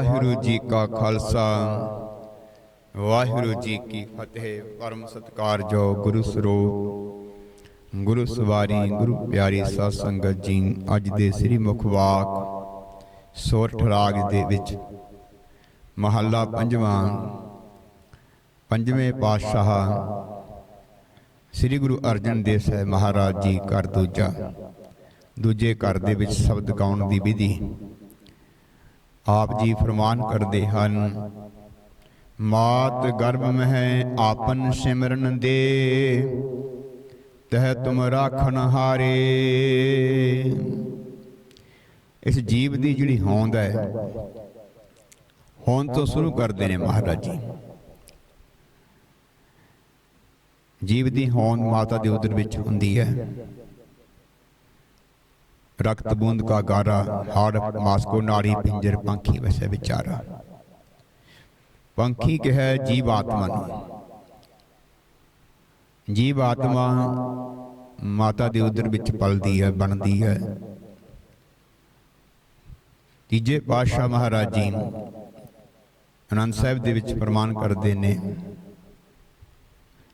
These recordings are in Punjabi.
ਵਾਹਿਗੁਰੂ ਜੀ ਕਾ ਖਾਲਸਾ। ਵਾਹਿਗੁਰੂ ਜੀ ਕੀ ਫਤਿਹ। ਪਰਮ ਸਤਿਕਾਰਯੋਗ ਗੁਰੂ ਸਰੂਪ। ਗੁਰੂ ਸਵਾਰੀ, ਗੁਰੂ ਪਿਆਰੀ ਸਾਧ ਸੰਗਤ ਜੀ, ਅੱਜ ਦੇ ਸ੍ਰੀ ਮੁਖਵਾਕ ਸੋਰਠ ਰਾਗ ਦੇ ਵਿੱਚ ਮਹੱਲਾ ਪੰਜਵਾਂ, ਪੰਜਵੇਂ ਪਾਤਸ਼ਾਹ ਸ੍ਰੀ ਗੁਰੂ ਅਰਜਨ ਦੇਵ ਸਾਹਿਬ ਮਹਾਰਾਜ ਜੀ ਕਰ ਦੂਜਾ, ਦੂਜੇ ਘਰ ਦੇ ਵਿੱਚ ਸ਼ਬਦ ਗਾਉਣ ਦੀ ਵਿਧੀ ਆਪ ਜੀ ਫਰਮਾਨ ਕਰਦੇ ਹਨ। ਮਾਤ ਗਰਭ ਮਹਿ ਆਪਨ ਸਿਮਰਨ ਦੇ, ਤਹ ਤੁਮ ਰਾਖਣ ਹਾਰੇ। ਇਸ ਜੀਵ ਦੀ ਜਿਹੜੀ ਹੋਂਦ ਹੈ, ਹੋਂਦ ਤੋਂ ਸ਼ੁਰੂ ਕਰਦੇ ਨੇ ਮਹਾਰਾਜ ਜੀ। ਜੀਵ ਦੀ ਹੋਂਦ ਮਾਤਾ ਦੇ ਉਦਰ ਵਿੱਚ ਹੁੰਦੀ ਹੈ। ਰਕਤ ਬੂੰਦ ਕਾ ਗਾਰਾ, ਹਾੜ ਮਾਸ ਕੋ ਨਾੜੀ ਪਿੰਜਰ ਪੰਖੀ ਵੈਸੇ ਵਿਚਾਰਾ। ਪੰਖੀ ਕਹੈ ਜੀਵ ਆਤਮਾ ਨੂੰ ਜੀਵ ਆਤਮਾ ਮਾਤਾ ਦੇ ਉਦਰ ਵਿੱਚ ਪਲਦੀ ਹੈ, ਬਣਦੀ ਹੈ। ਤੀਜੇ ਪਾਤਸ਼ਾਹ ਮਹਾਰਾਜ ਜੀ ਅਨੰਦ ਸਾਹਿਬ ਦੇ ਵਿੱਚ ਪ੍ਰਮਾਣ ਕਰਦੇ ਨੇ,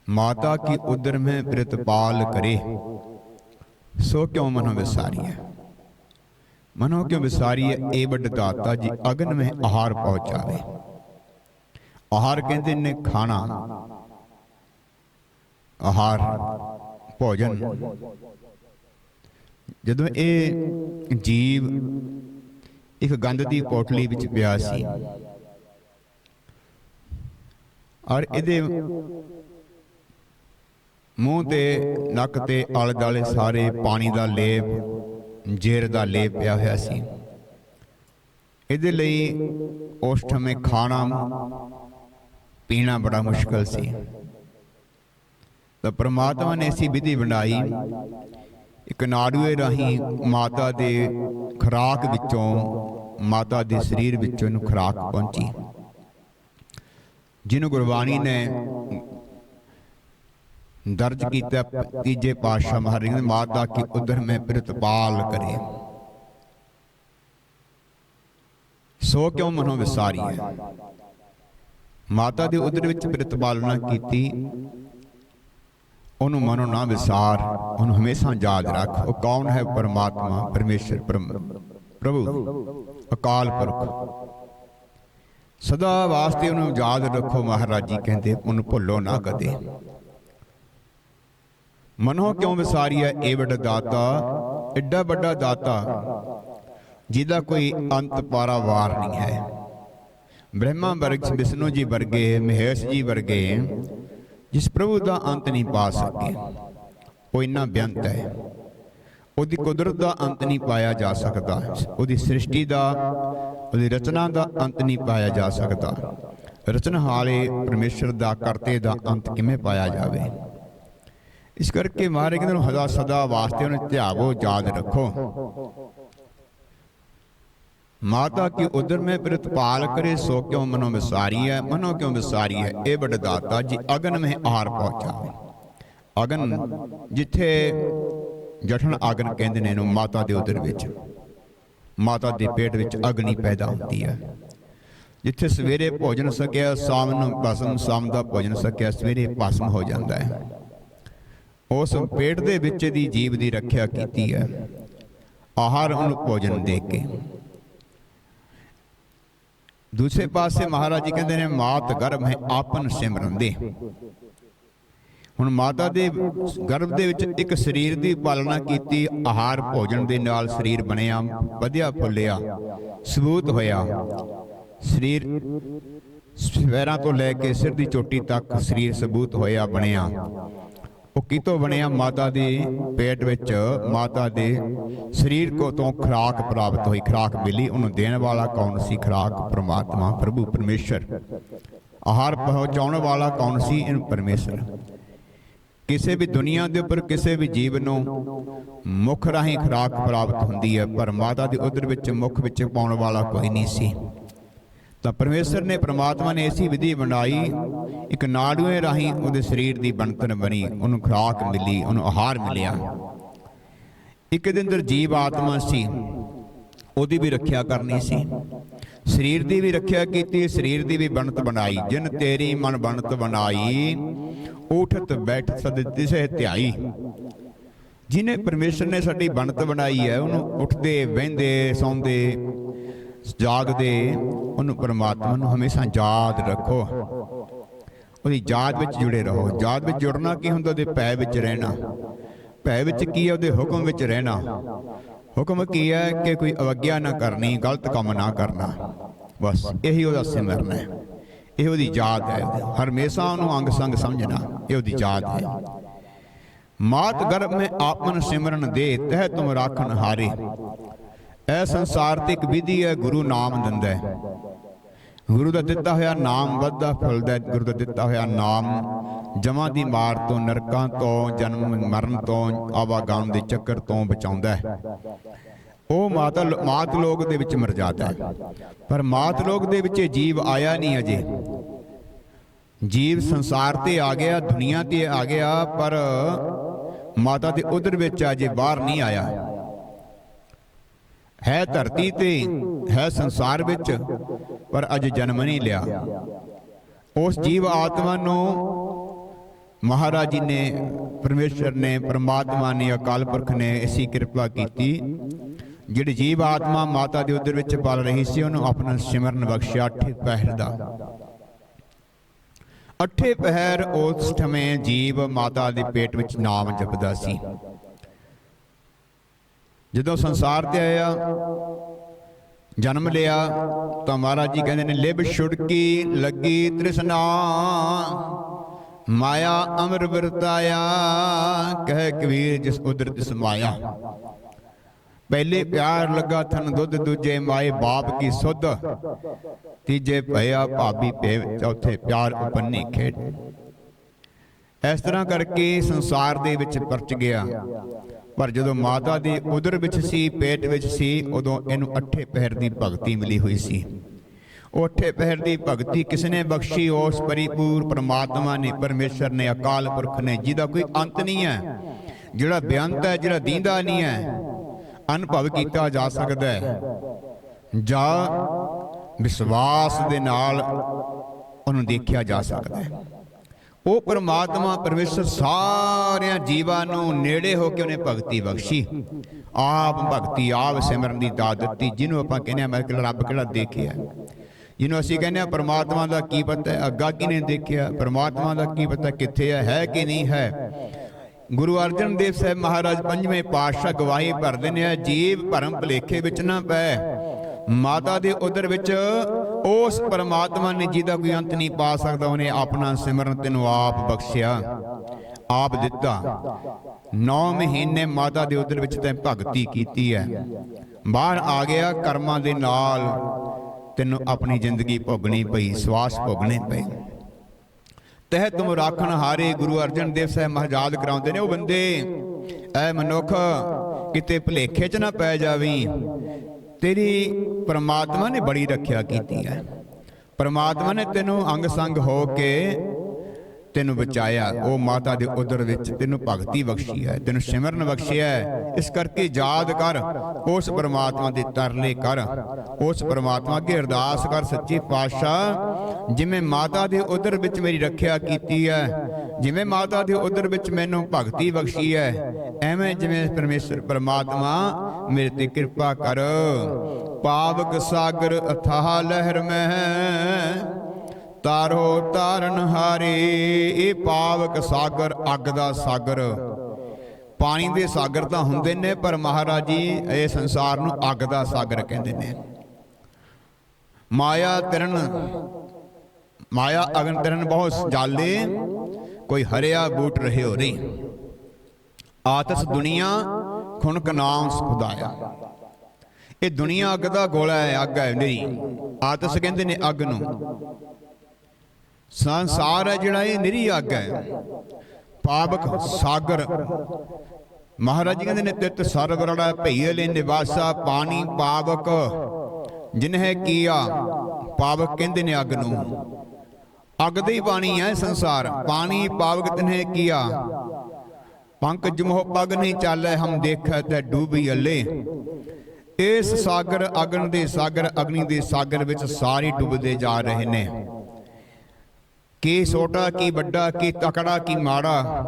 ਮਾਤਾ ਕੀ ਉਦਰ ਮੈਂ ਪ੍ਰਤਪਾਲ ਕਰੇ, ਸੋ ਕਿਉ ਮਨੋ ਵਿਸਾਰੀ ਹੈ ਮਨੋ ਕਿਉ ਵਿਸਾਰੀ ਹੈ ਇਹ ਵੱਡ ਦਾਤਾ ਜੀ, ਅਗਨ में ਆਹਾਰ ਪਹੁੰਚਾਵੇ। ਆਹਾਰ ਕਹਿੰਦੇ ਨੇ ਖਾਣਾ। ਆਹਾਰ, ਭੋਜਨ। ਜਦੋਂ ਇਹ ਜੀਵ ਇੱਕ ਗੰਧ ਦੀ ਪੋਟਲੀ ਵਿੱਚ ਪਿਆ ਸੀ, ਔਰ ਇਹਦੇ ਮੂੰਹ ਤੇ ਨੱਕ ਤੇ ਆਲੇ ਦਾਲੇ ਸਾਰੇ ਪਾਣੀ ਦਾ ਲੇਪ ਜੇਰ ਦਾ ਲੇਪ ਪਿਆ ਹੋਇਆ ਸੀ। ਇਹਦੇ ਲਈ ਉਸ ਸਮੇਂ ਖਾਣਾ ਪੀਣਾ ਬੜਾ ਮੁਸ਼ਕਲ ਸੀ। ਤਾਂ ਪ੍ਰਮਾਤਮਾ ਨੇ ਐਸੀ ਵਿਧੀ ਬਣਾਈ। ਇੱਕ ਨਾੜੂਏ ਰਾਹੀਂ ਮਾਤਾ ਦੇ ਖਰਾਕ ਵਿੱਚੋਂ, ਮਾਤਾ ਦੇ ਸਰੀਰ ਵਿੱਚੋਂ ਨੂੰ ਖਰਾਕ ਪਹੁੰਚੀ। ਜਿਹਨੂੰ ਗੁਰਬਾਣੀ ਨੇ ਦਰਜ ਕੀਤਾ ਤੀਜੇ ਪਾਤਸ਼ਾਹ ਮਹਾਰਾਜ ਨੇ ਮਾਤਾ ਕੀ ਉਦਰ ਮੈਂ ਪ੍ਰਤਪਾਲ ਕਰੇ। ਸੋ ਕਿਉ ਮਨੋ ਵਿਸਾਰੀ ਹੈ ਮਾਤਾ ਦੇ ਉਦਰ ਵਿੱਚ ਪ੍ਰਤਪਾਲਨਾ ਕੀਤੀ ਉਹਨੂੰ ਮਨੋ ਨਾ ਵਿਸਾਰ ਉਹਨੂੰ ਹਮੇਸ਼ਾ ਯਾਦ ਰੱਖ ਉਹ ਕੌਣ ਹੈ ਪਰਮਾਤਮਾ? ਪਰਮੇਸ਼ਰ ਪ੍ਰਭੂ ਅਕਾਲ ਪੁਰਖ। ਸਦਾ ਵਾਸਤੇ ਉਹਨੂੰ ਯਾਦ ਰੱਖੋ ਮਹਾਰਾਜ ਜੀ ਕਹਿੰਦੇ ਉਹਨੂੰ ਭੁੱਲੋ ਨਾ ਕਦੇ। ਮਨੋ ਕਿਉਂ ਵਿਸਾਰੀਆ ਇਹ ਵੱਡਾ ਦਾਤਾ ਐਡਾ ਵੱਡਾ ਦਾਤਾ, ਜਿਹਦਾ ਕੋਈ ਅੰਤ ਪਾਰਾਵਾਰ ਨਹੀਂ ਹੈ। ਬ੍ਰਹਮਾ ਵਰਗ ਵਿਸ਼ਨੂੰ ਜੀ ਵਰਗੇ, ਮਹੇਸ਼ ਜੀ ਵਰਗੇ, ਜਿਸ ਪ੍ਰਭੂ ਦਾ ਅੰਤ ਨਹੀਂ ਪਾ ਸਕੇ, ਉਹ ਇੰਨਾ ਬੇਅੰਤ ਹੈ। ਉਹਦੀ ਕੁਦਰਤ ਦਾ ਅੰਤ ਨਹੀਂ ਪਾਇਆ ਜਾ ਸਕਦਾ, ਉਹਦੀ ਸ੍ਰਿਸ਼ਟੀ ਦਾ, ਉਹਦੀ ਰਚਨਾ ਦਾ ਅੰਤ ਨਹੀਂ ਪਾਇਆ ਜਾ ਸਕਦਾ। ਰਚਨਹਾਰੇ ਪਰਮੇਸ਼ਰ ਦਾ ਕਰਤੇ ਦਾ ਅੰਤ ਕਿਵੇਂ ਪਾਇਆ ਜਾਵੇ? ਇਸ ਕਰਕੇ ਮਹਾਰਾਜ ਕਹਿੰਦੇ ਨੂੰ ਹਦਾ ਸਦਾ ਵਾਸਤੇ ਉਹਨੂੰ ਧਿਆਵੋ, ਯਾਦ ਰੱਖੋ। ਮਾਤਾ ਕੀ ਉਦਰ ਮੈਂ ਪ੍ਰਤਪਾਲ ਕਰੇ, ਸੋ ਕਿਉ ਮਨੋ ਵਿਸਾਰੀ ਹੈ, ਮਨੋ ਕਿਉ ਵਿਸਾਰੀ ਹੈ? ਇਹ ਵੱਡ ਦਾਤਾ ਜੀ, ਅਗਨ ਮੇ ਆਰ ਪਹੁੰਚਾਵੇ ਅਗਨ ਜਿੱਥੇ ਜਠਨ ਅਗਨ ਕਹਿੰਦੇ ਨੇ ਇਹਨੂੰ ਮਾਤਾ ਦੇ ਉਦਰ ਵਿੱਚ। ਮਾਤਾ ਦੇ ਪੇਟ ਵਿੱਚ ਅਗਨੀ ਪੈਦਾ ਹੁੰਦੀ ਹੈ। ਜਿੱਥੇ ਸਵੇਰੇ ਭੋਜਨ ਸਕਿਆ ਸ਼ਾਮ ਨੂੰ ਭਸਮ ਸ਼ਾਮ ਦਾ ਭੋਜਨ ਸਕਿਆ ਸਵੇਰੇ ਭਸਮ ਹੋ ਜਾਂਦਾ ਹੈ। ਉਸ ਪੇਟ ਦੇ ਵਿੱਚ ਦੀ ਜੀਵ ਦੀ ਰੱਖਿਆ ਕੀਤੀ ਹੈ। ਆਹਾਰ ਉਹਨੂੰ ਭੋਜਨ ਦੇ ਕੇ। ਦੂਸਰੇ ਪਾਸੇ ਮਹਾਰਾਜ ਜੀ ਕਹਿੰਦੇ ਨੇ, ਮਾਤ ਗਰਭ ਹੈ, ਆਪਨ ਸਿਮਰਨ ਦੇ। ਹੁਣ ਮਾਤਾ ਦੇ ਗਰਭ ਦੇ ਵਿੱਚ ਇੱਕ ਸਰੀਰ ਦੀ ਪਾਲਣਾ ਕੀਤੀ, ਆਹਾਰ ਭੋਜਨ ਦੇ ਨਾਲ ਸਰੀਰ ਬਣਿਆ, ਵਧਿਆ ਫੁੱਲਿਆ, ਸਬੂਤ ਹੋਇਆ। ਸਰੀਰ ਸਵੇਰਾਂ ਤੋਂ ਲੈ ਕੇ ਸਿਰ ਦੀ ਚੋਟੀ ਤੱਕ ਸਰੀਰ ਸਬੂਤ ਹੋਇਆ, ਬਣਿਆ। ਉਹ ਕਿਤੋਂ ਬਣਿਆ ਮਾਤਾ ਦੇ ਪੇਟ ਵਿੱਚ ਮਾਤਾ ਦੇ ਸਰੀਰ ਕੋ ਤੋਂ ਖਰਾਕ ਪ੍ਰਾਪਤ ਹੋਈ, ਖਰਾਕ ਮਿਲੀ, ਉਹਨੂੰ ਦੇਣ ਵਾਲਾ ਕੌਣ ਸੀ? ਖਰਾਕ ਪ੍ਰਮਾਤਮਾ, ਪ੍ਰਭੂ ਪਰਮੇਸ਼ਰ। ਆਹਾਰ ਪਹੁੰਚਾਉਣ ਵਾਲਾ ਕੌਣ ਸੀ? ਇਹ ਪਰਮੇਸ਼ਰ। ਕਿਸੇ ਵੀ ਦੁਨੀਆ ਦੇ ਉੱਪਰ, ਕਿਸੇ ਵੀ ਜੀਵ ਨੂੰ ਮੁੱਖ ਰਾਹੀਂ ਖਰਾਕ ਪ੍ਰਾਪਤ ਹੁੰਦੀ ਹੈ, ਪਰ ਮਾਤਾ ਦੇ ਉਦਰ ਵਿੱਚ, ਮੁੱਖ ਵਿੱਚ ਪਾਉਣ ਵਾਲਾ ਕੋਈ ਨਹੀਂ ਸੀ। ਤਾਂ ਪਰਮੇਸ਼ਰ ਨੇ ਪ੍ਰਮਾਤਮਾ ਨੇ ਐਸੀ ਵਿਧੀ ਬਣਾਈ, ਇੱਕ ਨਾੜੂਏ ਰਾਹੀਂ ਉਹਦੇ ਸਰੀਰ ਦੀ ਬਣਤਰ ਬਣੀ, ਉਹਨੂੰ ਖੁਰਾਕ ਮਿਲੀ, ਉਹਨੂੰ ਆਹਾਰ ਮਿਲਿਆ। ਇੱਕ ਦਿਨ ਅੰਦਰ ਜੀਵ ਆਤਮਾ ਸੀ, ਉਹਦੀ ਵੀ ਰੱਖਿਆ ਕਰਨੀ ਸੀ। ਸਰੀਰ ਦੀ ਵੀ ਰੱਖਿਆ ਕੀਤੀ, ਸਰੀਰ ਦੀ ਵੀ ਬਣਤ ਬਣਾਈ। ਜਿਨ ਤੇਰੀ ਮਨ ਬਣਤ ਬਣਾਈ, ਉਠਤ ਬੈਠ ਸਦ ਤਿਸਹਿ ਧਿਆਈ। ਜਿਨੇ ਪਰਮੇਸ਼ਰ ਨੇ ਸਾਡੀ ਬਣਤ ਬਣਾਈ ਹੈ, ਉਹਨੂੰ ਉੱਠਦੇ, ਵਹਿੰਦੇ, ਸੌਂਦੇ ਜਾਗਦੇ ਉਹਨੂੰ ਪਰਮਾਤਮਾ ਨੂੰ ਹਮੇਸ਼ਾ ਯਾਦ ਰੱਖੋ। ਉਹਦੀ ਯਾਦ ਵਿੱਚ ਜੁੜੇ ਰਹੋ। ਯਾਦ ਵਿੱਚ ਜੁੜਨਾ ਕੀ ਹੁੰਦਾ? ਉਹਦੇ ਭੈ ਵਿੱਚ ਰਹਿਣਾ। ਭੈ ਵਿੱਚ ਕੀ ਹੈ? ਉਹਦੇ ਹੁਕਮ ਵਿੱਚ ਰਹਿਣਾ। ਹੁਕਮ ਕੀ ਹੈ? ਕਿ ਕੋਈ ਅਵਗਿਆ ਨਾ ਕਰਨੀ, ਗਲਤ ਕੰਮ ਨਾ ਕਰਨਾ। ਬਸ, ਇਹੀ ਉਹਦਾ ਸਿਮਰਨ ਹੈ। ਇਹ ਉਹਦੀ ਯਾਦ ਹੈ। ਹਰਮੇਸ਼ਾ ਉਹਨੂੰ ਅੰਗ ਸੰਗ ਸਮਝਣਾ, ਇਹ ਉਹਦੀ ਯਾਦ ਹੈ। ਮਾਤ ਗਰਭ ਮੈਂ ਆਪਨ ਸਿਮਰਨ ਦੇ, ਤਹਿ ਤੁਮ ਰਾਖਣ ਹਾਰੇ। ਇਹ ਸੰਸਾਰ ਤੇ ਇੱਕ ਵਿਧੀ ਹੈ, ਗੁਰੂ ਨਾਮ ਦਿੰਦਾ ਹੈ। ਗੁਰੂ ਦਾ ਦਿੱਤਾ ਹੋਇਆ ਨਾਮ ਵੱਧਦਾ ਫੁੱਲਦਾ ਗੁਰੂ ਦਾ ਦਿੱਤਾ ਹੋਇਆ ਨਾਮ ਜਮਾਂ ਦੀ ਮਾਰ ਤੋਂ, ਨਰਕਾਂ ਤੋਂ, ਜਨਮ ਮਰਨ ਤੋਂ, ਆਵਾਗਾਮ ਦੇ ਚੱਕਰ ਤੋਂ ਬਚਾਉਂਦਾ ਹੈ। ਉਹ ਮਾਤਾ ਮਾਤ ਲੋਕ ਦੇ ਵਿੱਚ ਮਰਜਾਦਾ ਹੈ। ਪਰ ਮਾਤ ਲੋਕ ਦੇ ਵਿੱਚ ਜੀਵ ਆਇਆ ਨਹੀਂ ਅਜੇ। ਜੀਵ ਸੰਸਾਰ ਤੇ ਆ ਗਿਆ, ਦੁਨੀਆ ਤੇ ਆ ਗਿਆ, ਪਰ ਮਾਤਾ ਦੇ ਉਧਰ ਵਿੱਚ ਅਜੇ ਬਾਹਰ ਨਹੀਂ ਆਇਆ। ਹੈ ਧਰਤੀ ਤੇ, ਹੈ ਸੰਸਾਰ ਵਿੱਚ, ਪਰ ਅਜੇ ਜਨਮ ਨਹੀਂ ਲਿਆ। ਉਸ ਜੀਵ ਆਤਮਾ ਨੂੰ ਮਹਾਰਾਜ ਜੀ ਨੇ, ਪਰਮੇਸ਼ਰ ਨੇ, ਪਰਮਾਤਮਾ ਨੇ, ਅਕਾਲ ਪੁਰਖ ਨੇ ਐਸੀ ਕਿਰਪਾ ਕੀਤੀ, ਜਿਹੜੀ ਜੀਵ ਆਤਮਾ ਮਾਤਾ ਦੇ ਉਦਰ ਵਿੱਚ ਪਲ ਰਹੀ ਸੀ, ਉਹਨੂੰ ਆਪਣਾ ਸਿਮਰਨ ਬਖਸ਼ਿਆ, ਅੱਠੇ ਪਹਿਰ ਦਾ। ਅੱਠੇ ਪਹਿਰ ਉਸ ਸਮੇਂ ਜੀਵ ਮਾਤਾ ਦੇ ਪੇਟ ਵਿੱਚ ਨਾਮ ਜਪਦਾ ਸੀ। ਜਦੋਂ ਸੰਸਾਰ ਤੇ ਆਇਆ ਜਨਮ ਲਿਆ ਤਾਂ ਮਹਾਰਾਜ ਜੀ ਕਹਿੰਦੇ ਨੇ ਲਿਬ ਛੁੜਕੀ ਲੱਗੀ ਤ੍ਰਿਸ਼ਨਾ ਮਾਇਆ ਅਮਰ ਵਰਤਾਇਆ ਕਹਿ ਕਬੀਰ ਜਿਸ ਉਦਰ ਤਿਸ ਮਾਇਆ ਪਹਿਲੇ ਪਿਆਰ ਲੱਗਾ ਥਨ ਦੁੱਧ ਦੂਜੇ ਮਾਏ ਬਾਪ ਕੀ ਸੁਧ ਤੀਜੇ ਭਇਆ ਭਾਬੀ ਪੇ ਚੌਥੇ ਪਿਆਰ ਉਪੰਨੀ ਖੇਡ ਇਸ ਤਰ੍ਹਾਂ ਕਰਕੇ ਸੰਸਾਰ ਦੇ ਵਿੱਚ ਪਰਚ ਗਿਆ। ਪਰ ਜਦੋਂ ਮਾਤਾ ਦੇ ਉਦਰ ਵਿੱਚ ਸੀ, ਪੇਟ ਵਿੱਚ ਸੀ, ਉਦੋਂ ਇਹਨੂੰ ਅੱਠੇ ਪਹਿਰ ਦੀ ਭਗਤੀ ਮਿਲੀ ਹੋਈ ਸੀ। ਉਹ ਅੱਠੇ ਪਹਿਰ ਦੀ ਭਗਤੀ ਕਿਸਨੇ ਬਖਸ਼ੀ? ਉਸ ਪਰਿਪੂਰ ਪ੍ਰਮਾਤਮਾ ਨੇ, ਪਰਮੇਸ਼ਰ ਨੇ, ਅਕਾਲ ਪੁਰਖ ਨੇ, ਜਿਹਦਾ ਕੋਈ ਅੰਤ ਨਹੀਂ ਹੈ, ਜਿਹੜਾ ਬੇਅੰਤ ਹੈ, ਜਿਹੜਾ ਦੀਂਦਾ ਨਹੀਂ ਹੈ, ਅਨੁਭਵ ਕੀਤਾ ਜਾ ਸਕਦਾ ਹੈ। ਜਾਂ ਵਿਸ਼ਵਾਸ ਦੇ ਨਾਲ ਉਹਨੂੰ ਦੇਖਿਆ ਜਾ ਸਕਦਾ ਹੈ। ਉਹ ਪਰਮਾਤਮਾ ਪਰਮੇਸ਼ਰ ਸਾਰਿਆਂ ਜੀਵਾਂ ਨੂੰ ਨੇੜੇ ਹੋ ਕੇ ਉਹਨੇ ਭਗਤੀ ਬਖਸ਼ੀ। ਆਪ ਭਗਤੀ, ਆਪ ਸਿਮਰਨ ਦੀ ਦਾਤ ਦਿੱਤੀ, ਜਿਹਨੂੰ ਆਪਾਂ ਕਹਿੰਦੇ ਆ ਮੈਂ ਰੱਬ ਕਿਹੜਾ ਦੇਖਿਆ। ਜਿਹਨੂੰ ਅਸੀਂ ਕਹਿੰਦੇ ਆ ਪਰਮਾਤਮਾ ਦਾ ਕੀ ਪਤਾ ਹੈ, ਅੱਗਾ ਕਿਨੇ ਦੇਖਿਆ, ਪਰਮਾਤਮਾ ਦਾ ਕੀ ਪਤਾ ਕਿੱਥੇ ਹੈ ਹੈ ਕਿ ਨਹੀਂ ਹੈ। ਗੁਰੂ ਅਰਜਨ ਦੇਵ ਸਾਹਿਬ ਮਹਾਰਾਜ ਪੰਜਵੇਂ ਪਾਤਸ਼ਾਹ ਗਵਾਹੀ ਭਰਦੇ ਨੇ ਜੀਵ ਭਰਮ ਭਲੇਖੇ ਵਿੱਚ ਨਾ ਪੈ ਮਾਤਾ ਦੇ ਉਦਰ ਵਿੱਚ ਉਸ ਪਰਮਾਤਮਾ ਨੇ ਜਿਹਦਾ ਕੋਈ ਅੰਤ ਨਹੀਂ ਪਾ ਸਕਦਾ, ਉਹਨੇ ਆਪਣਾ ਸਿਮਰਨ ਤੈਨੂੰ ਆਪ ਬਖਸ਼ਿਆ, ਆਪ ਦਿੱਤਾ। 9 ਮਹੀਨੇ ਮਾਤਾ ਦੇ ਉਦਰ ਵਿੱਚ ਤੈਂ ਭਗਤੀ ਕੀਤੀ ਹੈ। ਬਾਹਰ ਆ ਗਿਆ, ਕਰਮਾਂ ਦੇ ਨਾਲ ਤੈਨੂੰ ਆਪਣੀ ਜ਼ਿੰਦਗੀ ਭੋਗਣੀ ਪਈ, ਸਵਾਸ ਭੋਗਣੇ ਪਏ। ਤਹਿ ਤੁਮ ਰਾਖਣ ਹਾਰੇ, ਗੁਰੂ ਅਰਜਨ ਦੇਵ ਸਾਹਿਬ ਮਹਾਰਾਜ ਕਰਾਉਂਦੇ ਨੇ, ਉਹ ਬੰਦੇ, ਐ ਮਨੁੱਖ ਕਿਤੇ ਭਲੇਖੇ 'ਚ ਨਾ ਪੈ ਜਾਵੀਂ। ਤੇਰੀ ਪ੍ਰਮਾਤਮਾ ਨੇ ਬੜੀ ਰੱਖਿਆ ਕੀਤੀ ਹੈ। ਪ੍ਰਮਾਤਮਾ ਨੇ ਤੈਨੂੰ ਅੰਗ ਸੰਗ ਹੋ ਕੇ ਤੈਨੂੰ ਬਚਾਇਆ। ਉਹ ਮਾਤਾ ਦੇ ਉਦਰ ਵਿੱਚ ਤੈਨੂੰ ਭਗਤੀ ਬਖਸ਼ੀ ਹੈ। ਤੈਨੂੰ ਸਿਮਰਨ ਬਖਸ਼ਿਆ ਹੈ। ਇਸ ਕਰਕੇ ਯਾਦ ਕਰ। ਉਸ ਪ੍ਰਮਾਤਮਾ ਦੇ ਤਰਲੇ ਕਰ। ਉਸ ਪ੍ਰਮਾਤਮਾ ਅੱਗੇ ਅਰਦਾਸ ਕਰ ਸੱਚੇ ਪਾਤਸ਼ਾਹ। ਜਿਵੇਂ ਮਾਤਾ ਦੇ ਉਦਰ ਵਿੱਚ ਮੇਰੀ ਰੱਖਿਆ ਕੀਤੀ ਹੈ। ਜਿਵੇਂ ਮਾਤਾ ਦੇ ਉਦਰ ਵਿੱਚ ਮੈਨੂੰ ਭਗਤੀ ਬਖਸ਼ੀ ਹੈ। ਐਵੇਂ ਜਿਵੇਂ ਪਰਮੇਸ਼ਰ ਪ੍ਰਮਾਤਮਾ ਮੇਰੇ ਤੇ ਕਿਰਪਾ ਕਰ। ਪਾਵਕ ਸਾਗਰ ਅਥਾਹ ਲਹਿਰ ਮਹਿ ਤਾਰੋ ਤਾਰਨ ਹਾਰੇ, ਇਹ ਪਾਵਕ ਸਾਗਰ, ਅੱਗ ਦਾ ਸਾਗਰ। ਪਾਣੀ ਦੇ ਸਾਗਰ ਤਾਂ ਹੁੰਦੇ ਨੇ, ਪਰ ਮਹਾਰਾਜ ਜੀ, ਇਹ ਸੰਸਾਰ ਨੂੰ ਅੱਗ ਦਾ ਸਾਗਰ ਕਹਿੰਦੇ ਨੇ। ਮਾਇਆ ਤਰਨ, ਮਾਇਆ ਅਗਨ ਤਰਨ ਬਹੁਤ ਜਾਲੇ, ਕੋਈ ਹਰਿਆ ਬੂਟ ਰਹੇ ਹੋ ਰਹੀ ਆਤਸ ਦੁਨੀਆ ਖੁਣਕ ਨਾਮ ਖੁਦਾਇਆ ਇਹ ਦੁਨੀਆ ਅੱਗ ਦਾ ਗੋਲਾ ਹੈ, ਅੱਗ ਹੈ ਨਹੀਂ ਆਤਸ ਕਹਿੰਦੇ ਨੇ ਅੱਗ ਨੂੰ। ਸੰਸਾਰ ਹੈ ਜਿਹੜਾ ਇਹ ਨਿਰੀ ਅੱਗ ਹੈ। ਪਾਵਕ ਸਾਗਰ। ਮਹਾਰਾਜ ਜੀ ਕਹਿੰਦੇ ਨੇ, ਤਿਤ ਸਰਵਰੜਾ ਭਈਏ ਨਿਵਾਸਾ ਪਾਣੀ ਪਾਵਕ। ਜਿਨਹਿ ਕੀਆ, ਪਾਵਕ ਕਹਿੰਦੇ ਨੇ ਅੱਗ ਨੂੰ। ਅੱਗ ਦੇ ਹੀ ਪਾਣੀ ਹੈ ਸੰਸਾਰ। ਪਾਣੀ ਪਾਵਕ ਤਿਨਹਿ ਕੀਆ। ਪੰਕ ਮੋਹ ਪਗ ਨਹੀਂ ਚਾਲੇ, ਹਮ ਦੇਖੈ ਤੇ ਡੂਬੀ ਅੱਲੇ। ਇਸ ਸਾਗਰ ਅਗਨ ਦੇ ਸਾਗਰ, ਅਗਨੀ ਦੇ ਸਾਗਰ ਵਿੱਚ ਸਾਰੇ ਡੁੱਬਦੇ ਜਾ ਰਹੇ ਨੇ। ਕੀ ਛੋਟਾ, ਕੀ ਵੱਡਾ, ਕੀ ਤਕੜਾ, ਕੀ ਮਾੜਾ।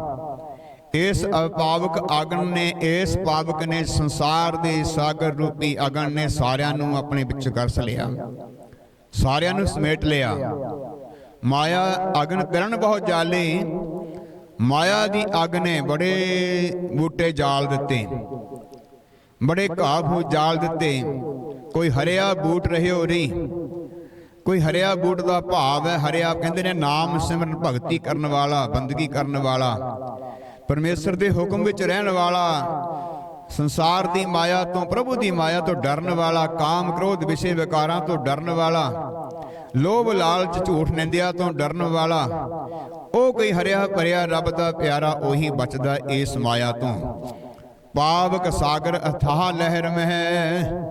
ਇਸ ਅਪਾਵਕ ਅਗਨ ਨੇ, ਇਸ ਪਾਵਕ ਨੇ ਸੰਸਾਰ ਦੇ ਸਾਗਰ ਰੂਪੀ ਅਗਨ ਨੇ ਸਾਰਿਆਂ ਨੂੰ ਆਪਣੇ ਵਿੱਚ ਗਰਸ ਲਿਆ। ਸਾਰਿਆਂ ਨੂੰ ਸਮੇਟ ਲਿਆ। ਮਾਇਆ ਅਗਨ ਕਰਨ ਬਹੁਤ ਜਾਲੇ। ਮਾਇਆ ਦੀ ਅੱਗ ਨੇ ਬੜੇ ਬੂਟੇ ਜਾਲ ਦਿੱਤੇ। ਬੜੇ ਘਾਹ ਫੂ ਜਾਲ ਦਿੱਤੇ। ਕੋਈ ਹਰਿਆ ਬੂਟ ਰਹੇ ਹੋ ਰਹੀ ਕੋਈ ਹਰਿਆ ਬੂਟ ਦਾ ਭਾਵ ਹੈ, ਹਰਿਆ ਕਹਿੰਦੇ ਨੇ ਨਾਮ ਸਿਮਰਨ ਭਗਤੀ ਕਰਨ ਵਾਲਾ, ਬੰਦਗੀ ਕਰਨ ਵਾਲਾ। ਪਰਮੇਸ਼ਰ ਦੇ ਹੁਕਮ ਵਿੱਚ ਰਹਿਣ ਵਾਲਾ, ਸੰਸਾਰ ਦੀ ਮਾਇਆ ਤੋਂ, ਪ੍ਰਭੂ ਦੀ ਮਾਇਆ ਤੋਂ ਡਰਨ ਵਾਲਾ, ਕਾਮ ਕ੍ਰੋਧ ਵਿਸ਼ੇ ਵਿਕਾਰਾਂ ਤੋਂ ਡਰਨ ਵਾਲਾ, ਲੋਭ ਲਾਲਚ ਝੂਠ ਨਿੰਦਿਆ ਤੋਂ ਡਰਨ ਵਾਲਾ, ਉਹ ਕੋਈ ਹਰਿਆ ਭਰਿਆ ਰੱਬ ਦਾ ਪਿਆਰਾ, ਉਹੀ ਬਚਦਾ ਇਸ ਮਾਇਆ ਤੋਂ। ਪਾਵਕ ਸਾਗਰ ਅਥਾਹ ਲਹਿਰ ਮਹਿ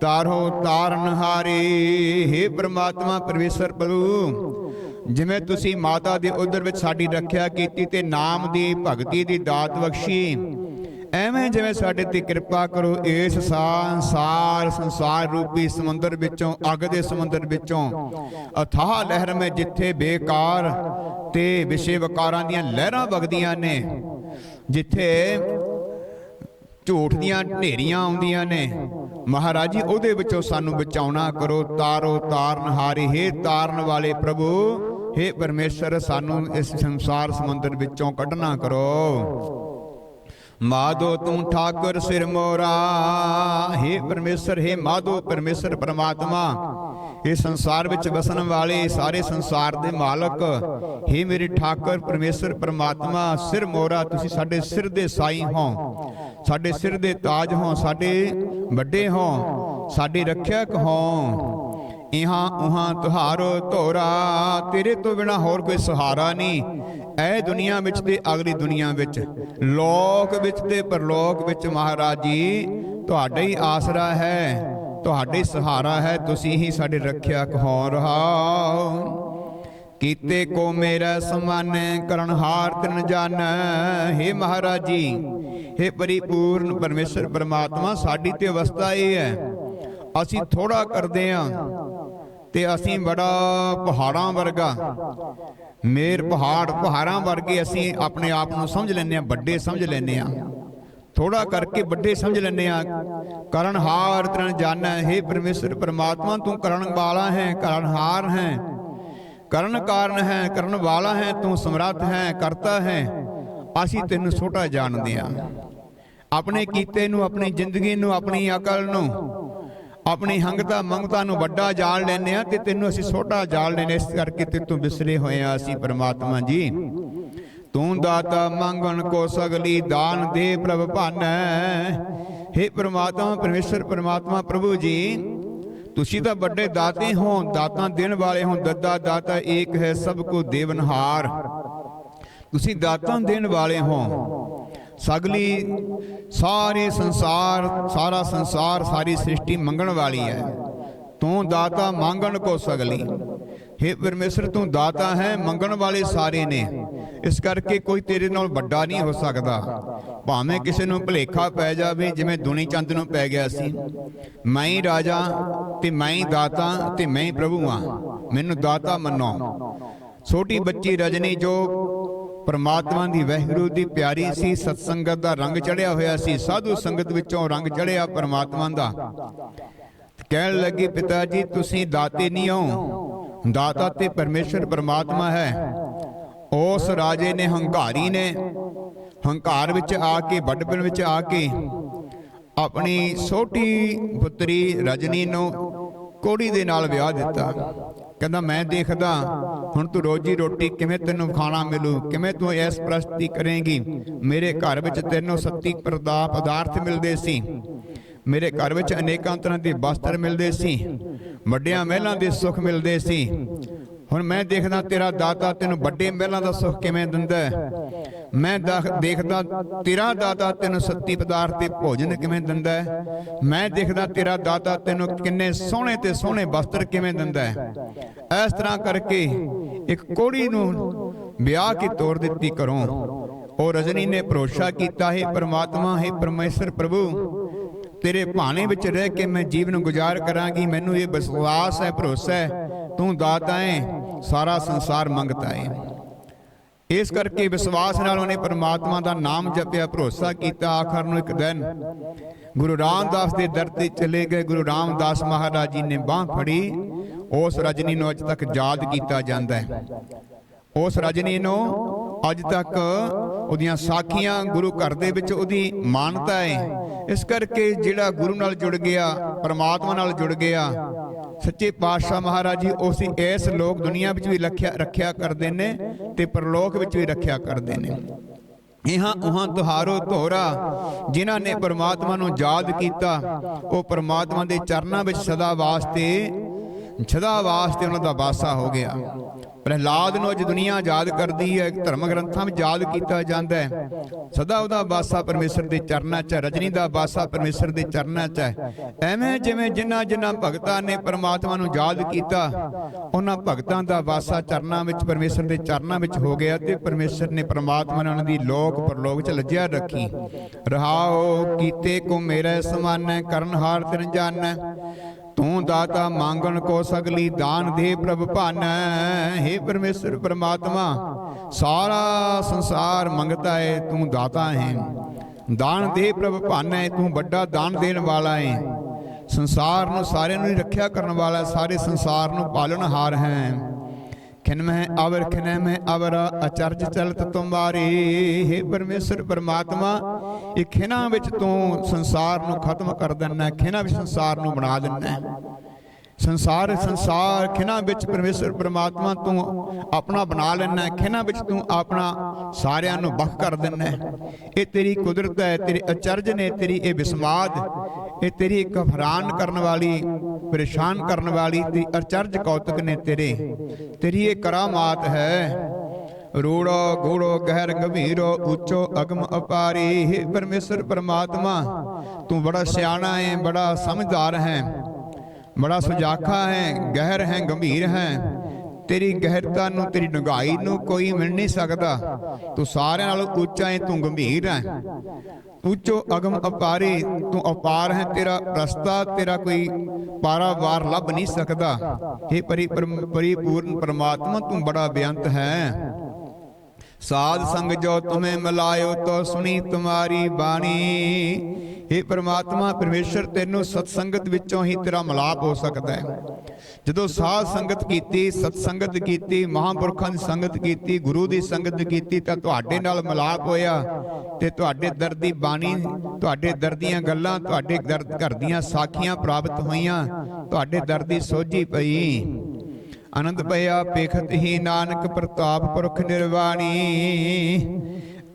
ਤਾਰੋ ਤਾਰਨ ਹਾਰੀ हे ਪ੍ਰਮਾਤਮਾ ਪਰਮੇਸ਼ਰ ਪ੍ਰਭੂ, ਜਿਵੇਂ ਤੁਸੀਂ ਮਾਤਾ ਦੇ ਉਦਰ ਵਿੱਚ ਸਾਡੀ ਰੱਖਿਆ ਕੀਤੀ ਤੇ ਨਾਮ ਦੀ ਭਗਤੀ ਦੀ ਦਾਤ ਬਖਸ਼ੀ, ਐਵੇਂ ਜਿਵੇਂ ਸਾਡੇ ਤੇ ਕਿਰਪਾ ਕਰੋ ਇਸ ਸੰਸਾਰ ਸੰਸਾਰ ਰੂਪੀ ਸਮੁੰਦਰ ਵਿੱਚੋਂ, ਅੱਗ ਦੇ ਸਮੁੰਦਰ ਵਿੱਚੋਂ, ਅਥਾਹ ਲਹਿਰ ਮੈਂ ਜਿੱਥੇ ਬੇਕਾਰ ਤੇ ਵਿਸ਼ੇ ਵਕਾਰਾਂ ਦੀਆਂ ਲਹਿਰਾਂ ਵਗਦੀਆਂ ਨੇ, ਜਿੱਥੇ ਝੂਠ ਦੀਆਂ ਢੇਰੀਆਂ ਆਉਂਦੀਆਂ ਨੇ ਮਹਾਰਾਜ ਜੀ, ਉਹਦੇ ਵਿੱਚੋਂ ਸਾਨੂੰ ਬਚਾਉਣਾ ਕਰੋ, ਤਾਰੋ ਤਾਰਨਹਾਰੇ ਹੇ ਤਾਰਨ ਵਾਲੇ ਪ੍ਰਭੂ, ਹੇ ਪਰਮੇਸ਼ਰ, ਸਾਨੂੰ ਇਸ ਸੰਸਾਰ ਸਮੁੰਦਰ ਵਿੱਚੋਂ ਕੱਢਣਾ ਕਰੋ। ਮਾਧੋ ਤੂੰ ਠਾਕੁਰ ਸਿਰ ਮੋਰਾ। ਹੇ ਪਰਮੇਸ਼ਰ, ਹੇ ਮਾਧੋ ਪਰਮੇਸ਼ਰ ਪ੍ਰਮਾਤਮਾ ਇਹ ਸੰਸਾਰ ਵਿੱਚ ਵਸਣ ਵਾਲੇ ਸਾਰੇ ਸੰਸਾਰ ਦੇ ਮਾਲਕ, ਹੇ ਮੇਰੇ ਠਾਕੁਰ ਪਰਮੇਸ਼ਰ ਪਰਮਾਤਮਾ, ਸਿਰ ਮੋਰਾ, ਤੁਸੀਂ ਸਾਡੇ ਸਿਰ ਦੇ ਸਾਈ ਹੋ। ਸਾਡੇ ਸਿਰ ਦੇ ਤਾਜ ਹੋ ਸਾਡੇ ਵੱਡੇ ਹੋ ਸਾਡੇ ਰੱਖਿਅਕ ਹੋ ਇਹਾਂ ਉਹਾਂ ਤੁਹਾਰੋ ਧੋਰਾ, ਤੇਰੇ ਤੋਂ ਬਿਨਾ ਹੋਰ ਕੋਈ ਸਹਾਰਾ ਨਹੀਂ। ਐ ਦੁਨੀਆ ਵਿੱਚ ਤੇ ਅਗਲੀ ਦੁਨੀਆ ਵਿੱਚ, ਲੋਕ ਵਿੱਚ ਤੇ ਪਰਲੋਕ ਵਿੱਚ ਮਹਾਰਾਜ ਜੀ, ਤੁਹਾਡਾ ਹੀ ਆਸਰਾ ਹੈ, ਤੁਹਾਡੇ ਸਹਾਰਾ ਹੈ, ਤੁਸੀਂ ਹੀ ਸਾਡੇ ਰੱਖਿਆ ਕਹੋ ਰਹਾਓ। ਕੀਤੇ ਕੋ ਮੇਰਾ ਸਮਾਨ ਕਰਨ ਹਾਰ ਤਨ ਜਾਣ हे ਮਹਾਰਾਜ ਜੀ हे ਪਰਿਪੂਰਨ ਪਰਮੇਸ਼ਰ ਪਰਮਾਤਮਾ, ਸਾਡੀ ਤੇ ਅਵਸਥਾ ਇਹ ਹੈ। ਅਸੀਂ ਥੋੜਾ ਕਰਦੇ ਆ ਤੇ ਅਸੀਂ ਬੜਾ ਪਹਾੜਾਂ ਵਰਗਾ, ਮੇਰ ਪਹਾੜ ਪਹਾੜਾਂ ਵਰਗੇ ਅਸੀਂ ਆਪਣੇ ਆਪ ਨੂੰ ਸਮਝ ਲੈਂਦੇ ਆ ਵੱਡੇ ਸਮਝ ਲੈਂਦੇ ਆ ਥੋੜਾ ਕਰਕੇ ਵੱਡੇ ਸਮਝ ਲੈਂਦੇ ਆ ਕਰਨ ਹਾਰ ਤਨ ਜਾਣਾ ਹੈ ਪਰਮੇਸ਼ਰ ਪਰਮਾਤਮਾ, ਤੂੰ ਕਰਨ ਵਾਲਾ ਹੈ, ਕਰਨ ਹਾਰ ਹੈ। ਕਰਨ ਕਾਰਨ ਹੈ, ਕਰਨ ਵਾਲਾ ਹੈ, ਤੂੰ ਸਮਰੱਥ ਹੈ, ਕਰਤਾ ਹੈ। ਅਸੀਂ ਤੈਨੂੰ ਛੋਟਾ ਜਾਣਦੇ ਆ ਆਪਣੇ ਕੀਤੇ ਨੂੰ, ਆਪਣੀ ਜ਼ਿੰਦਗੀ ਨੂੰ, ਆਪਣੀ ਅਕਲ ਨੂੰ, ਆਪਣੀ ਹੰਗਤਾ ਮੰਗਤਾ ਨੂੰ ਵੱਡਾ ਜਾਣ ਲੈਨੇ ਆ ਤੇ ਤੈਨੂੰ ਅਸੀਂ ਛੋਟਾ ਜਾਣ ਲੈਨੇ ਇਸ ਕਰਕੇ ਤੇ ਤੂੰ ਵਿਸਰੇ ਹੋਏ ਆ ਅਸੀਂ ਪਰਮਾਤਮਾ ਜੀ। ਤੂੰ ਦਾਤਾ ਮੰਗਣ ਕੋ ਸਗਲੀ ਦਾਨ ਦੇ ਪ੍ਰਭ ਭਾਨੈ। हे ਪ੍ਰਮਾਤਮਾ, ਪਰਮੇਸ਼ਰ, ਪਰਮਾਤਮਾ ਪ੍ਰਭੂ ਜੀ ਤੁਸੀਂ ਤਾਂ ਵੱਡੇ ਦਾਤੇ ਹੋ ਦਾਤਾਂ ਦੇਣ ਵਾਲੇ ਹੋ ਦੱਦਾ ਦਾਤਾ ਏਕ ਹੈ ਸਭ ਕੋ ਦੇਵਨਹਾਰ। ਤੁਸੀਂ ਦਾਤਾਂ ਦੇਣ ਵਾਲੇ ਹੋ। ਸਗਲੀ ਸਾਰੇ ਸੰਸਾਰ, ਸਾਰਾ ਸੰਸਾਰ ਸਾਰੀ ਸ੍ਰਿਸ਼ਟੀ ਮੰਗਣ ਵਾਲੀ ਹੈ। ਤੂੰ ਦਾਤਾ ਮੰਗਣ ਕੋ ਸਗਲੀ। हे ਪਰਮੇਸ਼ਰ, ਤੂੰ ਦਾਤਾ ਹੈ, ਮੰਗਣ ਵਾਲੇ ਸਾਰੇ ਨੇ। ਇਸ ਕਰਕੇ ਕੋਈ ਤੇਰੇ ਨਾਲ ਵੱਡਾ ਨਹੀਂ ਹੋ ਸਕਦਾ। ਭਾਵੇਂ ਕਿਸੇ ਨੂੰ ਭਲੇਖਾ ਪੈ ਜਾਵੇ, ਜਿਵੇਂ ਦੁਨੀ ਚੰਦ ਨੂੰ ਪੈ ਗਿਆ ਸੀ। ਮੈਂ ਹੀ ਰਾਜਾ ਤੇ ਮੈਂ ਹੀ ਦਾਤਾ ਤੇ ਮੈਂ ਹੀ ਪ੍ਰਭੂ ਹਾਂ। ਮੈਨੂੰ ਦਾਤਾ ਮੰਨੋ। ਛੋਟੀ ਬੱਚੀ ਰਜਨੀ ਜੋ ਪਰਮਾਤਮਾ ਦੀ ਵਹਿਗੁਰੂ ਦੀ ਪਿਆਰੀ ਸੀ, ਸਤਸੰਗਤ ਦਾ ਰੰਗ ਚੜਿਆ ਹੋਇਆ ਸੀ, ਸਾਧੂ ਸੰਗਤ ਵਿੱਚੋਂ ਰੰਗ ਚੜਿਆ ਪਰਮਾਤਮਾ ਦਾ। ਕਹਿਣ ਲੱਗੀ, ਪਿਤਾ ਜੀ, ਤੁਸੀਂ ਦਾਤੇ ਨਹੀਂ ਹੋ। ਦਾਤਾ ਤੇ ਪਰਮੇਸ਼ਰ ਪਰਮਾਤਮਾ ਹੈ। ਉਸ ਰਾਜੇ ਨੇ ਹੰਕਾਰੀ ਨੇ ਹੰਕਾਰ ਵਿੱਚ ਆ ਕੇ, ਵੱਡਪਨ ਵਿੱਚ ਆ ਕੇ ਆਪਣੀ ਛੋਟੀ ਪੁੱਤਰੀ ਰਜਨੀ ਨੂੰ ਕੋੜੀ ਦੇ ਨਾਲ ਵਿਆਹ ਦਿੱਤਾ। ਕਹਿੰਦਾ, ਮੈਂ ਦੇਖਦਾ ਹੁਣ ਤੂੰ ਰੋਜੀ ਰੋਟੀ ਕਿਵੇਂ ਤੈਨੂੰ ਖਾਣਾ ਮਿਲੂ, ਕਿਵੇਂ ਤੂੰ ਇਸ ਪ੍ਰਸਤੀ ਕਰੇਂਗੀ? ਮੇਰੇ ਘਰ ਵਿੱਚ ਤੈਨੂੰ ਸੱਤੀ ਪ੍ਰਦਾ ਪਦਾਰਥ ਮਿਲਦੇ ਸੀ। ਮੇਰੇ ਘਰ ਵਿੱਚ ਅਨੇਕਾਂ ਤਰ੍ਹਾਂ ਦੇ ਵਸਤਰ ਮਿਲਦੇ ਸੀ, ਵੱਡਿਆਂ ਮਹਿਲਾਂ ਦੇ ਸੁੱਖ ਮਿਲਦੇ ਸੀ। ਹੁਣ ਮੈਂ ਦੇਖਦਾ ਤੇਰਾ ਦਾਤਾ ਤੈਨੂੰ ਵੱਡੇ ਮਹਿਲਾਂ ਦਾ ਸੁੱਖ ਕਿਵੇਂ ਦਿੰਦਾ ਮੈਂ ਦੇਖਦਾ ਤੇਰਾ ਦਾਤਾ ਤੈਨੂੰ ਸੱਤੀ ਪਦਾਰਥ ਤੇ ਭੋਜਨ ਕਿਵੇਂ ਦਿੰਦਾ ਮੈਂ ਦੇਖਦਾ ਤੇਰਾ ਦਾਤਾ ਤੈਨੂੰ ਕਿੰਨੇ ਸੋਹਣੇ ਤੇ ਸੋਹਣੇ ਵਸਤਰ ਕਿਵੇਂ ਦਿੰਦਾ ਇਸ ਤਰ੍ਹਾਂ ਕਰਕੇ ਇੱਕ ਕੋੜੀ ਨੂੰ ਵਿਆਹ ਕੀ ਤੋਰ ਦਿੱਤੀ ਘਰੋਂ ਉਹ ਰਜਨੀ ਨੇ ਭਰੋਸਾ ਕੀਤਾ, ਹੈ ਪ੍ਰਮਾਤਮਾ, ਹੈ ਪਰਮੇਸ਼ਰ ਪ੍ਰਭੂ, ਤੇਰੇ ਭਾਣੇ ਵਿੱਚ ਰਹਿ ਕੇ ਮੈਂ ਜੀਵਨ ਗੁਜ਼ਾਰ ਕਰਾਂਗੀ, ਮੈਨੂੰ ਇਹ ਵਿਸ਼ਵਾਸ ਹੈ, ਭਰੋਸਾ ਹੈ। ਤੂੰ ਦਾਤਾ ਹੈ ਸਾਰਾ ਸੰਸਾਰ ਮੰਗਤਾ ਹੈ ਇਸ ਕਰਕੇ ਵਿਸ਼ਵਾਸ ਨਾਲ ਉਹਨੇ ਪਰਮਾਤਮਾ ਦਾ ਨਾਮ ਜਪਿਆ, ਭਰੋਸਾ ਕੀਤਾ, ਆਖਰ ਨੂੰ ਇੱਕ ਦਿਨ ਗੁਰੂ ਰਾਮਦਾਸ ਦੇ ਦਰ ਤੇ ਚਲੇ ਗਏ। ਗੁਰੂ ਰਾਮਦਾਸ ਮਹਾਰਾਜ ਜੀ ਨੇ ਬਾਹ ਫੜੀ। ਉਸ ਰਜਨੀ ਨੂੰ ਅੱਜ ਤੱਕ ਯਾਦ ਕੀਤਾ ਜਾਂਦਾ ਹੈ। ਉਸ ਰਜਨੀ ਨੂੰ ਅੱਜ ਤੱਕ ਉਹਦੀਆਂ ਸਾਖੀਆਂ ਗੁਰੂ ਘਰ ਦੇ ਵਿੱਚ ਉਹਦੀ ਮਾਨਤਾ ਹੈ। ਇਸ ਕਰਕੇ ਜਿਹੜਾ ਗੁਰੂ ਨਾਲ ਜੁੜ ਗਿਆ, ਪਰਮਾਤਮਾ ਨਾਲ ਜੁੜ ਗਿਆ ਸੱਚੇ ਪਾਤਸ਼ਾਹ ਮਹਾਰਾਜ ਜੀ ਉਸੇ ਇਸ ਲੋਕ ਦੁਨੀਆ ਵਿੱਚ ਵੀ ਰੱਖਿਆ ਰੱਖਿਆ ਕਰਦੇ ਨੇ ਤੇ ਪਰਲੋਕ ਵਿੱਚ ਵੀ ਰੱਖਿਆ ਕਰਦੇ ਨੇ। ਇਹਾਂ ਉਹਾਂ ਤੁਹਾਰੋ ਧੋਰਾ ਜਿਨ੍ਹਾਂ ਨੇ ਪਰਮਾਤਮਾ ਨੂੰ ਯਾਦ ਕੀਤਾ, ਉਹ ਪਰਮਾਤਮਾ ਦੇ ਚਰਨਾਂ ਵਿੱਚ ਸਦਾ ਵਾਸਤੇ ਸਦਾ ਵਾਸਤੇ ਉਹਨਾਂ ਦਾ ਵਾਸਾ ਹੋ ਗਿਆ। ਪ੍ਰਹਿਲਾਦ ਨੂੰ ਅੱਜ ਦੁਨੀਆ ਯਾਦ ਕਰਦੀ ਹੈ ਧਰਮ ਗ੍ਰੰਥਾਂ ਵਿੱਚ ਯਾਦ ਕੀਤਾ ਜਾਂਦਾ ਹੈ। ਸਦਾ ਉਹਦਾ ਬਾਸ਼ਾ ਪਰਮੇਸ਼ਰ ਦੇ ਚਰਨਾਂ 'ਚ ਹੈ, ਰਜਨੀ ਦਾ ਬਾਸ਼ਾ ਪਰਮੇਸ਼ਰ ਦੇ ਚਰਨਾਂ 'ਚ ਹੈ। ਐਵੇਂ ਜਿਵੇਂ ਜਿਨ੍ਹਾਂ ਜਿਨ੍ਹਾਂ ਭਗਤਾਂ ਨੇ ਪਰਮਾਤਮਾ ਨੂੰ ਯਾਦ ਕੀਤਾ, ਉਹਨਾਂ ਭਗਤਾਂ ਦਾ ਵਾਸਾ ਚਰਨਾਂ ਵਿੱਚ, ਪਰਮੇਸ਼ਰ ਦੇ ਚਰਨਾਂ ਵਿੱਚ ਹੋ ਗਿਆ ਤੇ ਪਰਮੇਸ਼ਰ ਨੇ ਪਰਮਾਤਮਾ ਨੇ ਉਹਨਾਂ ਦੀ ਲੋਕ ਪਰਲੋਕ 'ਚ ਲੱਜਿਆ ਰੱਖੀ। ਰਹਾਓ ਕੀਤੇ ਕੋ ਮੇਰੇ ਸਮਾਨੈ ਕਰਨਹਾਰ ਤਿਨ ਜਾਣੈ ਤੂੰ ਦਾਤਾ ਮੰਗਣ ਕੋ ਸਗਲੀ ਦਾਨ ਦੇ ਪ੍ਰਭ ਭਾਨ। हे ਪਰਮੇਸ਼ਰ ਪਰਮਾਤਮਾ, ਸਾਰਾ ਸੰਸਾਰ ਮੰਗਤਾ ਹੈ ਤੂੰ ਦਾਤਾ ਹੈ ਦਾਨ ਦੇ ਪ੍ਰਭ ਭਾਨੈ, ਤੂੰ ਵੱਡਾ ਦਾਨ ਦੇਣ ਵਾਲਾ ਹੈ ਸੰਸਾਰ ਨੂੰ ਸਾਰਿਆਂ ਨੂੰ ਰੱਖਿਆ ਕਰਨ ਵਾਲਾ, ਸਾਰੇ ਸੰਸਾਰ ਨੂੰ ਪਾਲਣਹਾਰ ਹੈ। ਖਿਨ ਮੈਂ ਅਵਰ ਖਿਨੈ ਮੈਂ ਅਵਰ ਅਚਰਜ ਚਲਤ ਤੁਮਾਰੀ। हे ਪਰਮੇਸ਼ਰ ਪਰਮਾਤਮਾ ਇਹ ਖਿਨਾਂ ਵਿੱਚ ਤੂੰ ਸੰਸਾਰ ਨੂੰ ਖਤਮ ਕਰ ਦਿੰਦਾ ਖਿਨਾਂ ਵਿੱਚ ਸੰਸਾਰ ਨੂੰ ਬਣਾ ਦਿੰਦਾ ਸੰਸਾਰ ਸੰਸਾਰ ਖਿਨਾਂ ਵਿੱਚ ਪਰਮੇਸ਼ਰ ਪ੍ਰਮਾਤਮਾ ਤੂੰ ਆਪਣਾ ਬਣਾ ਲੈਣਾ ਖਿਨਾਂ ਵਿੱਚ ਤੂੰ ਆਪਣਾ ਸਾਰਿਆਂ ਨੂੰ ਬਖ ਕਰ ਦਿੰਦਾ ਇਹ ਤੇਰੀ ਕੁਦਰਤ ਹੈ ਤੇਰੇ ਅਚਰਜ ਨੇ ਤੇਰੀ ਇਹ ਵਿਸਮਾਦ ਇਹ ਤੇਰੀ ਇੱਕ ਹੈਰਾਨ ਕਰਨ ਵਾਲੀ ਪਰੇਸ਼ਾਨ ਕਰਨ ਵਾਲੀ ਤੇ ਅਚਰਜ ਕੌਤਕ ਨੇ ਤੇਰੇ ਤੇਰੀ ਇਹ ਕਰਾਮਾਤ ਹੈ ਰੂੜੋ ਗੂੜੋ ਗਹਿਰ ਗੰਭੀਰੋ ਉੱਚੋ ਅਗਮ ਅਪਾਰੀ ਹੈ ਪਰਮੇਸ਼ਰ ਪਰਮਾਤਮਾ ਤੂੰ ਬੜਾ ਸਿਆਣਾ ਹੈ ਬੜਾ ਸਮਝਦਾਰ ਹੈ ਬੜਾ ਸੁਜਾਖਾ ਹੈ, ਗਹਿਰ ਹੈ, ਗੰਭੀਰ ਹੈ। ਤੇਰੀ ਗਹਿਰਤਾ ਨੂੰ, ਤੇਰੀ ਡੂੰਘਾਈ ਨੂੰ ਕੋਈ ਮਿਲ ਨਹੀਂ ਸਕਦਾ। ਤੂੰ ਸਾਰਿਆਂ ਨਾਲੋਂ ਉੱਚਾ ਹੈ, ਤੂੰ ਗੰਭੀਰ ਹੈ। ਉੱਚੋ ਅਗਮ ਅਪਾਰੇ ਤੂੰ ਅਪਾਰ ਹੈ। ਤੇਰਾ ਰਸਤਾ, ਤੇਰਾ ਕੋਈ ਪਾਰਾਵਾਰ ਲੱਭ ਨਹੀਂ ਸਕਦਾ। ਇਹ ਪਰੀ ਪਰਿਪੂਰਨ ਪਰਮਾਤਮਾ, ਤੂੰ ਬੜਾ ਬੇਅੰਤ ਹੈ। ਸਾਧ ਸੰਗ ਜੋ ਤੁਮੇ ਮਿਲਾਇਓ ਤੋ ਸੁਣੀ ਤੁਮਾਰੀ ਬਾਣੀ। ਇਹ ਪ੍ਰਮਾਤਮਾ, ਪਰਮੇਸ਼ਰ, ਤੈਨੂੰ ਸਤ ਸੰਗਤ ਵਿੱਚੋਂ ਹੀ ਤੇਰਾ ਮਿਲਾਪ ਹੋ ਸਕਦਾ ਹੈ। ਜਦੋਂ ਸਾਧ ਸੰਗਤ ਕੀਤੀ ਸਤ ਸੰਗਤ ਕੀਤੀ, ਮਹਾਂਪੁਰਖਾਂ ਦੀ ਸੰਗਤ ਕੀਤੀ, ਗੁਰੂ ਦੀ ਸੰਗਤ ਕੀਤੀ, ਤਾਂ ਤੁਹਾਡੇ ਨਾਲ ਮਿਲਾਪ ਹੋਇਆ ਤੇ ਤੁਹਾਡੇ ਦਰ ਦੀ ਬਾਣੀ, ਤੁਹਾਡੇ ਦਰ ਦੀਆਂ ਗੱਲਾਂ, ਤੁਹਾਡੇ ਦਰ ਘਰ ਦੀਆਂ ਸਾਖੀਆਂ ਪ੍ਰਾਪਤ ਹੋਈਆਂ, ਤੁਹਾਡੇ ਦਰ ਦੀ ਸੋਝੀ ਪਈ। ਆਨੰਦ ਭਇਆ ਪੇਖਤ ਹੀ ਨਾਨਕ ਪ੍ਰਤਾਪ ਪੁਰਖ ਨਿਰਵਾਣੀ।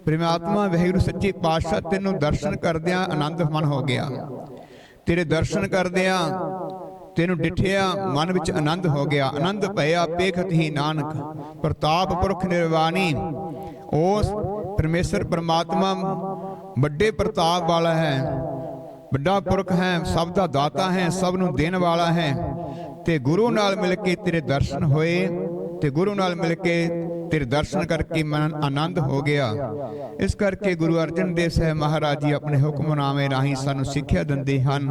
ਪ੍ਰਮਾਤਮਾ ਵੈਗੁਰੂ ਸੱਚੇ ਪਾਤਸ਼ਾਹ, ਤੈਨੂੰ ਦਰਸ਼ਨ ਕਰਦਿਆਂ ਆਨੰਦ ਮਨ ਹੋ ਗਿਆ। ਤੇਰੇ ਦਰਸ਼ਨ ਕਰਦਿਆਂ ਤੈਨੂੰ ਡਿਠਿਆ ਮਨ ਵਿੱਚ ਆਨੰਦ ਹੋ ਗਿਆ। ਆਨੰਦ ਭਇਆ ਪੇਖਤ ਹੀ ਨਾਨਕ ਪ੍ਰਤਾਪ ਪੁਰਖ ਨਿਰਵਾਣੀ। ਉਸ ਪਰਮੇਸ਼ਰ ਪਰਮਾਤਮਾ ਵੱਡੇ ਪ੍ਰਤਾਪ ਵਾਲਾ ਹੈ, ਵੱਡਾ ਪੁਰਖ ਹੈ, ਸਭ ਦਾ ਦਾਤਾ ਹੈ, ਸਭ ਨੂੰ ਦੇਣ ਵਾਲਾ ਹੈ। ਤੇ ਗੁਰੂ ਨਾਲ ਮਿਲ ਕੇ ਤੇਰੇ ਦਰਸ਼ਨ ਹੋਏ ਤੇ ਗੁਰੂ ਨਾਲ ਮਿਲ ਕੇ ਤੇਰੇ ਦਰਸ਼ਨ ਕਰਕੇ ਮਨ ਆਨੰਦ ਹੋ ਗਿਆ। ਇਸ ਕਰਕੇ ਗੁਰੂ ਅਰਜਨ ਦੇਵ ਸਾਹਿਬ ਮਹਾਰਾਜ ਜੀ ਆਪਣੇ ਹੁਕਮਨਾਮੇ ਰਾਹੀਂ ਸਾਨੂੰ ਸਿੱਖਿਆ ਦਿੰਦੇ ਹਨ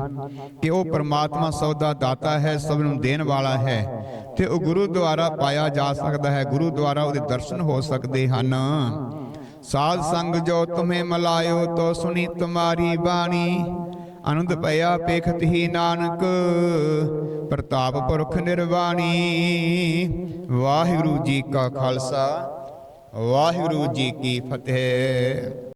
ਕਿ ਉਹ ਪਰਮਾਤਮਾ ਸਭ ਦਾ ਦਾਤਾ ਹੈ, ਸਭ ਨੂੰ ਦੇਣ ਵਾਲਾ ਹੈ ਤੇ ਉਹ ਗੁਰੂ ਦੁਆਰਾ ਪਾਇਆ ਜਾ ਸਕਦਾ ਹੈ, ਗੁਰੂ ਦੁਆਰਾ ਉਹਦੇ ਦਰਸ਼ਨ ਹੋ ਸਕਦੇ ਹਨ। ਸਾਧ ਸੰਗ ਜੋ ਤੁਮੇ ਮਲਾਇਓ ਤੋ ਸੁਣੀ ਤੁਮਾਰੀ ਬਾਣੀ। ਆਨੰਦ ਭਇਆ ਪੇਖਤ ਹੀ ਨਾਨਕ, ਪ੍ਰਤਾਪ ਪੁਰਖ ਨਿਰਵਾਣੀ। ਵਾਹਿਗੁਰੂ ਜੀ ਕਾ ਖਾਲਸਾ, ਵਾਹਿਗੁਰੂ ਜੀ ਕੀ ਫਤਿਹ।